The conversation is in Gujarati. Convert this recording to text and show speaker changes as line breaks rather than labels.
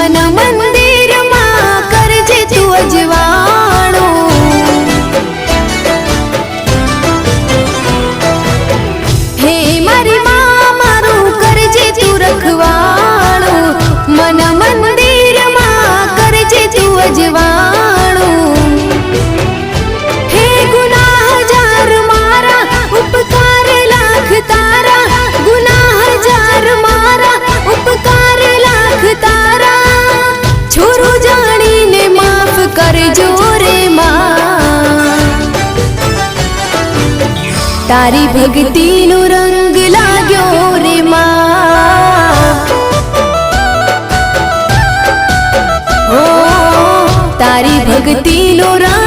మనమంది તારી ભક્તિનો રંગ લાગ્યો રે માં. તારી ભક્તિનો રંગ